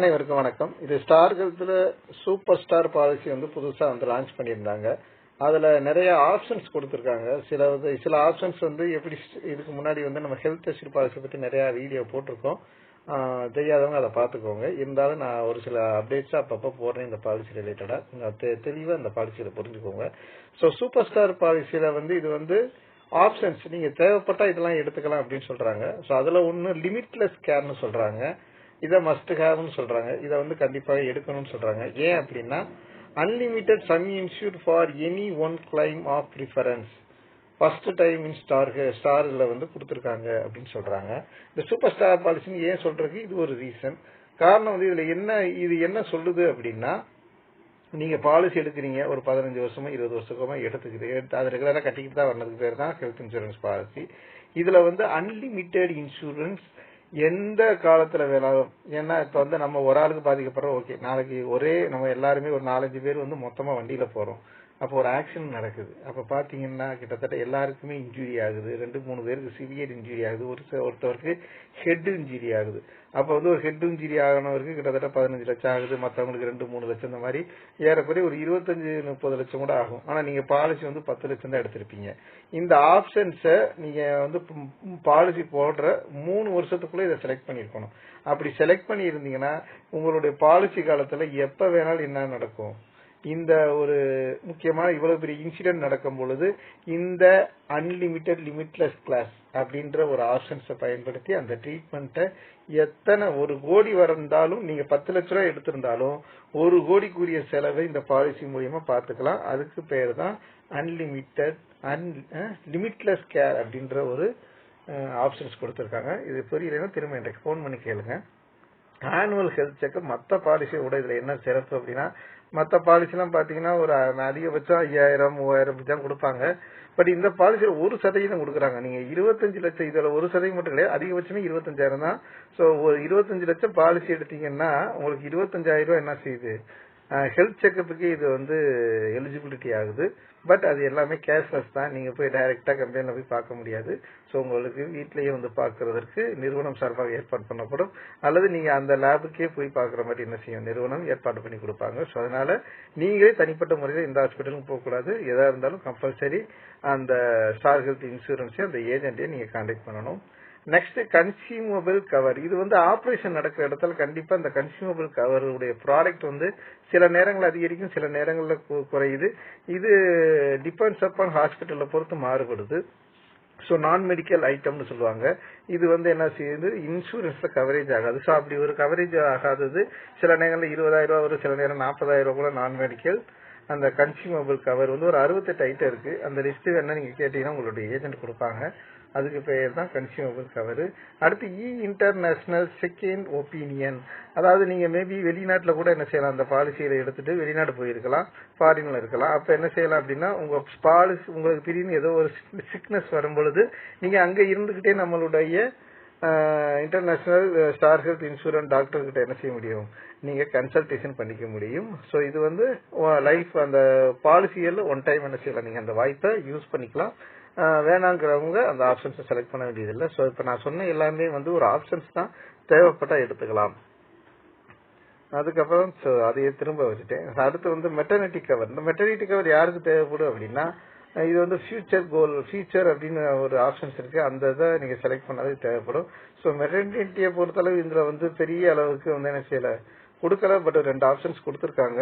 அனைவருக்கும் வணக்கம். இது ஸ்டார் ஹெல்த்தில் சூப்பர் ஸ்டார் பாலிசி வந்து புதுசா வந்து லான்ச் பண்ணியிருந்தாங்க. அதுல நிறைய ஆப்ஷன்ஸ் கொடுத்துருக்காங்க. சில வந்து சில ஆப்ஷன்ஸ் வந்து எப்படி இதுக்கு முன்னாடி வந்து நம்ம ஹெல்த் அஷ்யூர் பாலிசி பத்தி நிறைய வீடியோ போட்டிருக்கோம். தெரியாதவங்க அதை பார்த்துக்கோங்க. இருந்தாலும் நான் ஒரு சில அப்டேட்ஸ் அப்பப்போ போடுறேன் இந்த பாலிசி ரிலேட்டடாக தெ தெளிவாக இந்த பாலிசியில் புரிஞ்சுக்கோங்க. ஸோ சூப்பர் ஸ்டார் பாலிசியில் வந்து இது வந்து ஆப்ஷன்ஸ் நீங்கள் தேவைப்பட்டால் இதெல்லாம் எடுத்துக்கலாம் அப்படின்னு சொல்கிறாங்க ஸோ அதில் ஒன்று லிமிட்லெஸ் கேர்னு சொல்கிறாங்க இதை மஸ்ட் சொல்றாங்க. இதை வந்து கண்டிப்பாக எடுக்கணும்னு சொல்றாங்க. ஏன் அப்படின்னா unlimited sum insure for any one claim of preference first time in star ஸ்டார்ல வந்து கொடுத்துருக்காங்க அப்படின்னு சொல்றாங்க. இந்த சூப்பர் ஸ்டார் பாலிசின்னு ஏன் சொல்றதுக்கு இது ஒரு ரீசன் காரணம் வந்து இதுல என்ன இது என்ன சொல்லுது அப்படின்னா நீங்க பாலிசி எடுக்கிறீங்க ஒரு பதினஞ்சு வருஷமா இருபது வருஷமா எடுத்துக்குது அது ரெகுலரா கட்டிக்கிட்டு தான் வர்றதுக்கு பேர் தான் ஹெல்த் இன்சூரன்ஸ் பாலிசி இதுல வந்து அன்லிமிட்டெட் இன்சூரன்ஸ் எந்த காலத்துல வேணாலும் ஏன்னா இப்ப வந்து நம்ம ஒரு ஆளுக்கு பாதிக்கப்படுறோம் ஓகே நாளைக்கு ஒரே நம்ம எல்லாருமே ஒரு நாலஞ்சு பேர் வந்து மொத்தமா வண்டியில போறோம். அப்போ ஒரு ஆக்சிடென்ட் நடக்குது. அப்போ பார்த்தீங்கன்னா கிட்டத்தட்ட எல்லாருக்குமே இன்ஜுரி ஆகுது. ரெண்டு மூணு பேருக்கு சிவியர் இன்ஜுரி ஆகுது. ஒரு ஒருத்தவருக்கு ஹெட் இன்ஜுரி ஆகுது. அப்போ வந்து ஒரு ஹெட் இன்ஜுரி ஆகினவருக்கு கிட்டத்தட்ட பதினஞ்சு லட்சம் ஆகுது. மற்றவங்களுக்கு ரெண்டு மூணு லட்சம் இந்த மாதிரி ஏறக்குறைய ஒரு இருபத்தஞ்சு முப்பது லட்சம் கூட ஆகும். ஆனால் நீங்கள் பாலிசி வந்து பத்து லட்சம் தான் எடுத்திருப்பீங்க. இந்த ஆப்ஷன்ஸை நீங்கள் வந்து பாலிசி போடுற மூணு வருஷத்துக்குள்ளே இதை செலக்ட் பண்ணிருக்கணும் அப்படி செலக்ட் பண்ணி இருந்தீங்கன்னா உங்களுடைய பாலிசி காலத்தில் எப்போ வேணாலும் என்ன நடக்கும்? இந்த ஒரு முக்கியமான இவ்வளவு பெரிய இன்சிடென்ட் நடக்கும் பொழுது இந்த அன்லிமிட்டெட் லிமிட்லெஸ் கிளாஸ் அப்படின்ற ஒரு ஆப்ஷன்ஸை பயன்படுத்தி அந்த ட்ரீட்மெண்ட்டை எத்தனை ஒரு கோடி வந்தாலும் நீங்க பத்து லட்ச ரூபாய் எடுத்திருந்தாலும் ஒரு கோடிக்குரிய செலவை இந்த பாலிசி மூலியமா பார்த்துக்கலாம். அதுக்கு பேர் தான் அன்லிமிட்டெட் அன் லிமிட்லெஸ் கேர் அப்படின்ற ஒரு ஆப்ஷன்ஸ் கொடுத்துருக்காங்க. இது புரியலைன்னா திரும்ப எனக்கு ஃபோன் பண்ணி கேளுங்க. ஆனுவல் ஹெல்த் செக்அப் மற்ற பாலிசியை விட இதுல என்ன சிறப்பு அப்படின்னா மற்ற பாலிசிலாம் பாத்தீங்கன்னா ஒரு அதிகபட்சம் ஐயாயிரம் மூவாயிரம் தான் கொடுப்பாங்க. பட் இந்த பாலிசியில ஒரு சதவீதம் கொடுக்குறாங்க. நீங்க இருபத்தஞ்சு லட்சம் இதுல ஒரு சதவீதம் மட்டும் கிடையாது அதிகபட்சமே இருபத்தஞ்சாயிரம் தான். ஸோ ஒரு இருபத்தஞ்சு லட்சம் பாலிசி எடுத்தீங்கன்னா உங்களுக்கு இருபத்தஞ்சாயிரம் ரூபாய் என்ன செய்யுது? ஹெல்த் செக்கப்புக்கு இது வந்து எலிஜிபிலிட்டி ஆகுது. பட் அது எல்லாமே கேஷ்லெஸ் தான். நீங்கள் போய் டைரெக்டாக கம்பெனியில் போய் பார்க்க முடியாது. ஸோ உங்களுக்கு வீட்லேயே வந்து பார்க்கறதற்கு நிறுவனம் சார்பாக ஏற்பாடு பண்ணப்படும். அல்லது நீங்கள் அந்த லேபுக்கே போய் பார்க்குற மாதிரி என்ன செய்யும்? நிறுவனம் ஏற்பாடு பண்ணி கொடுப்பாங்க. ஸோ அதனால் நீங்களே தனிப்பட்ட முறையில் இந்த ஹாஸ்பிட்டலுக்கு போகக்கூடாது. எதாக இருந்தாலும் கம்பல்சரி அந்த ஸ்டார் ஹெல்த் இன்சூரன்ஸையும் அந்த ஏஜென்ட்டையும் நீங்கள் கான்டாக்ட் பண்ணணும். நெக்ஸ்ட் கன்சியூமபிள் கவர் இது வந்து ஆபரேஷன் நடக்கிற இடத்துல கண்டிப்பா இந்த கன்சியூமபிள் கவருடைய ப்ராடக்ட் வந்து சில நேரங்கள் அதிகரிக்கும் சில நேரங்களில் குறையுது. இது டிபெண்ட்ஸ் அப்பான் ஹாஸ்பிட்டலை பொறுத்து மாறுபடுது. ஸோ நான் மெடிக்கல் ஐட்டம்னு சொல்லுவாங்க. இது வந்து என்ன செய்யுது? இன்சூரன்ஸ்ல கவரேஜ் ஆகாது. ஸோ அப்படி ஒரு கவரேஜ் ஆகாதது சில நேரங்களில் இருபதாயிரம் ரூபா வரும் சில நேரம் நாற்பதாயிரம் ரூபா கூட நான் மெடிக்கல் அந்த கன்சியூமபிள் கவர் வந்து ஒரு அறுபத்தெட்டு ஐட்டம் இருக்கு. அந்த லிஸ்ட் வேணா நீங்க கேட்டீங்கன்னா உங்களுடைய ஏஜென்ட் கொடுப்பாங்க. அதுக்கு பேர் தான் கன்சியூமபிள் கவர் அடுத்து இ இன்டர்நேஷனல் செகண்ட் ஒப்பீனியன் அதாவது நீங்க மேபி வெளிநாட்டில் கூட என்ன செய்யலாம் அந்த பாலிசியில எடுத்துட்டு வெளிநாடு போயிருக்கலாம் ஃபாரின்ல இருக்கலாம். அப்ப என்ன செய்யலாம் அப்படின்னா உங்க பாலிசி உங்களுக்கு திடீர்னு ஏதோ ஒரு சிக்னஸ் வரும் பொழுது நீங்க அங்க இருந்துகிட்டே நம்மளுடைய international star health insurance doctor கிட்ட என்ன செய்ய முடியும்? நீங்க கன்சல்டேஷன் பண்ணிக்க முடியும். ஸோ இது வந்து லைஃப் அந்த பாலிசியில் ஒன் டைம் என்ன செய்யலாம். நீங்க அந்த வாய்ப்பை யூஸ் பண்ணிக்கலாம். வேணாங்கிறவங்க அந்த ஆப்ஷன்ஸை செலக்ட் பண்ண வேண்டியதில்லை. ஸோ இப்போ நான் சொன்ன எல்லாமே வந்து ஒரு ஆப்ஷன்ஸ் தான் தேவைப்பட்டா எடுத்துக்கலாம். அதுக்கப்புறம் ஸோ அதையே திரும்ப வச்சுட்டேன். அடுத்து வந்து மெட்டர்னிட்டி கவர் இந்த மெட்டர்னிட்டி கவர் யாருக்கு தேவைப்படும் அப்படின்னா இது வந்து ஃபியூச்சர் கோல் ஃபியூச்சர் அப்படின்னு ஒரு ஆப்ஷன்ஸ் இருக்கு. அந்த இதை நீங்க செலக்ட் பண்ணது தேவைப்படும். ஸோ மெட்டர்னிட்டியை பொறுத்தளவு இதுல வந்து பெரிய அளவுக்கு வந்து என்ன செய்யல? கொடுக்கல பட் ரெண்டு ஆப்ஷன்ஸ் கொடுத்துருக்காங்க.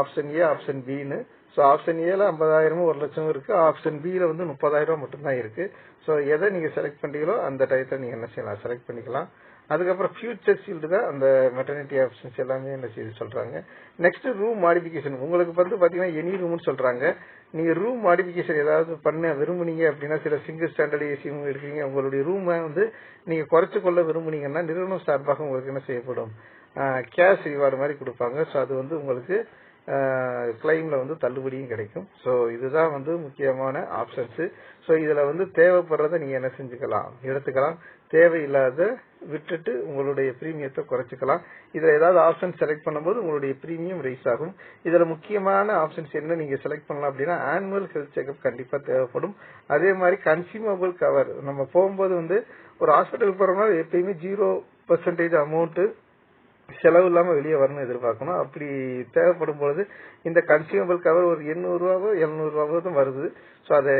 ஆப்ஷன் ஏ ஆப்ஷன் பின்னு ஸோ ஆப்ஷன் ஏல ஐம்பதாயிரமும் ஒரு லட்சமும் இருக்கு. ஆப்ஷன் பியில் வந்து முப்பதாயிரம் மட்டும்தான் இருக்கு. ஸோ எதை நீங்க செலக்ட் பண்ணீங்களோ அந்த டயத்தை நீங்க என்ன செய்யலாம்? செலக்ட் பண்ணிக்கலாம். அதுக்கப்புறம் ஃபியூச்சர் ஷீல்டு தான் அந்த மெட்டர்னிட்டி ஆப்ஷன்ஸ் எல்லாமே என்ன செய்து சொல்றாங்க. நெக்ஸ்ட் ரூம் மாடிஃபிகேஷன் உங்களுக்கு வந்து பாத்தீங்கன்னா எனி ரூம்னு சொல்றாங்க. நீங்க ரூம் மாடிஃபிகேஷன் ஏதாவது பண்ண விரும்புனீங்க அப்படின்னா சில சிங்கிள் ஸ்டாண்டர்ட் ஏசி எடுக்கிறீங்க உங்களுடைய ரூமை வந்து நீங்க குறைச்சு கொள்ள விரும்புனீங்கன்னா நிறுவனம் சார்பாக உங்களுக்கு என்ன செய்யப்படும்? கேஷ் ரிவார்டு மாதிரி கொடுப்பாங்க. ஸோ அது வந்து உங்களுக்கு கிளைமில் வந்து தள்ளுபடியும் கிடைக்கும். ஸோ இதுதான் வந்து முக்கியமான ஆப்ஷன்ஸு ஸோ இதில் வந்து தேவைப்படுறத நீங்கள் என்ன செஞ்சுக்கலாம்? எடுத்துக்கலாம். தேவையில்லாத விட்டுட்டு உங்களுடைய ப்ரீமியத்தை குறைச்சிக்கலாம். இதில் ஏதாவது ஆப்ஷன் செலக்ட் பண்ணும்போது உங்களுடைய ப்ரீமியம் ரைஸ் ஆகும். இதில் முக்கியமான ஆப்ஷன்ஸ் என்ன நீங்கள் செலக்ட் பண்ணலாம் அப்படின்னா ஆனுவல் ஹெல்த் செக்அப் கண்டிப்பாக தேவைப்படும். அதே மாதிரி கன்சியூமபிள் கவர் நம்ம போகும்போது வந்து ஒரு ஹாஸ்பிட்டல் போகிறோம்னா எப்பயுமே ஜீரோ பர்சன்டேஜ் அமௌண்ட்டு செலவு இல்லாம வெளியே வரணும் எதிர்பார்க்கணும். அப்படி தேவைப்படும் பொழுது இந்த கன்சியூமபிள் கவர் ஒரு எண்ணூறு ரூபாவோ எழுநூறு ரூபாவோ தான் வருது. ஸோ அதை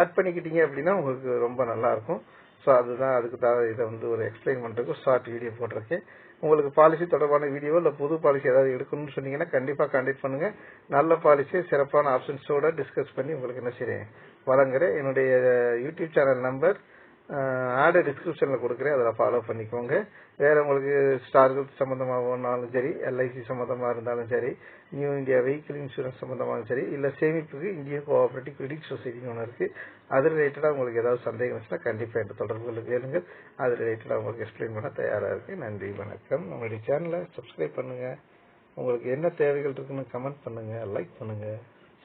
ஆட் பண்ணிக்கிட்டீங்க அப்படின்னா உங்களுக்கு ரொம்ப நல்லா இருக்கும். ஸோ அதுதான் அதுக்கு தான் இதை வந்து ஒரு எக்ஸ்பிளைன் பண்ணுறதுக்கு ஷார்ட் வீடியோ போட்டிருக்கேன். உங்களுக்கு பாலிசி தொடர்பான வீடியோ இல்லை புது பாலிசி ஏதாவது எடுக்கணும்னு சொன்னீங்கன்னா கண்டிப்பாக கான்டாக்ட் பண்ணுங்க. நல்ல பாலிசியை சிறப்பான ஆப்ஷன்ஸோட டிஸ்கஸ் பண்ணி உங்களுக்கு என்ன செய்யறேன் வழங்குறேன். என்னுடைய யூடியூப் சேனல் நம்பர் ஆடு டிஸ்கிரிப்ஷனில் கொடுக்குறேன். அதில் ஃபாலோ பண்ணிக்கோங்க. வேற உங்களுக்கு ஸ்டார்கள் சம்பந்தமாகனாலும் சரி எல்ஐசி சம்பந்தமா இருந்தாலும் சரி நியூ இந்தியா வெஹிக்கிள் இன்சூரன்ஸ் சம்பந்தமாகவும் சரி இல்ல சேமிப்புக்கு இந்தியன் கோஆபரேட்டிவ் கிரெடிட் சொசைட்டின்னு ஒன்று இருக்கு. அது ரிலேட்டடா உங்களுக்கு ஏதாவது சந்தேகம் இருந்துச்சுன்னா கண்டிப்பா என்ற தொடர்புகள் கேளுங்கள். அது ரிலேட்டடா உங்களுக்கு எக்ஸ்பிளைன் பண்ண தயாரா இருக்கு நன்றி வணக்கம். நம்மளுடைய சேனலை சப்ஸ்கிரைப் பண்ணுங்க. உங்களுக்கு என்ன தேவைகள் இருக்குன்னு கமெண்ட் பண்ணுங்க லைக் பண்ணுங்க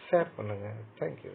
ஷேர் பண்ணுங்க. தேங்க்யூ